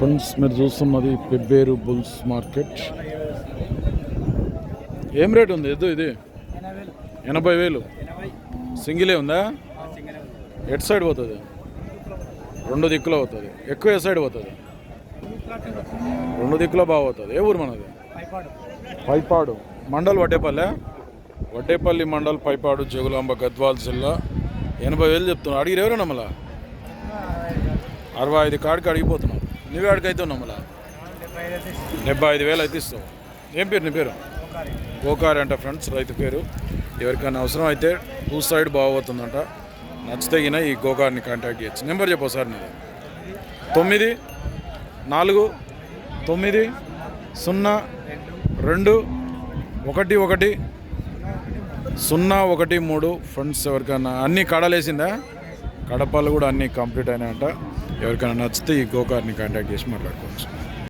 Friends మీరు చూస్తున్నది Pebbair bulls market. ఏం రేట్ ఉంది? ఎద్దు ఇది? ఎనభై వేలు. సింగిలే ఉందా? ఎటు సైడ్ పోతుంది? రెండు దిక్కులో పోతుంది. ఎక్కువ ఏ సైడ్ పోతుంది? రెండు దిక్కులో బాగా పోతుంది. ఏ ఊరు మనది? పైపాడు. మండల్ వడ్డేపల్లె? వడ్డేపల్లి మండల్ పైపాడు జగులాంబ గద్వాల్ జిల్లా. ఎనభై వేలు చెప్తున్నా. అడిగిరు ఎవరైనా మళ్ళా? అరవై ఐదు కాడికి అడిగిపోతున్నాం నువ్వే అయితే ఉన్నావు మళ్ళా డెబ్బై ఐదు వేలు అయితే ఇస్తావు ఏం పేరు నీ పేరు? గోకారి అంట ఫ్రెండ్స్ రైతు పేరు. ఎవరికైనా అవసరం అయితే టూ సైడ్ బాగోతుందంట. నచ్చితగిన ఈ గోకారిని కాంటాక్ట్ చేయొచ్చు. నెంబర్ చెప్పు సార్ నీది. తొమ్మిది నాలుగు తొమ్మిది సున్నా రెండు ఒకటి ఒకటి సున్నా ఒకటి మూడు. ఫ్రెండ్స్ ఎవరికైనా అన్ని కడలేసిందా? కడపలు కూడా అన్నీ కంప్లీట్ అయినాయంట. ఎవరికైనా నచ్చితే ఈ గోకార్ని కాంటాక్ట్ చేసి మాట్లాడుకోవచ్చు.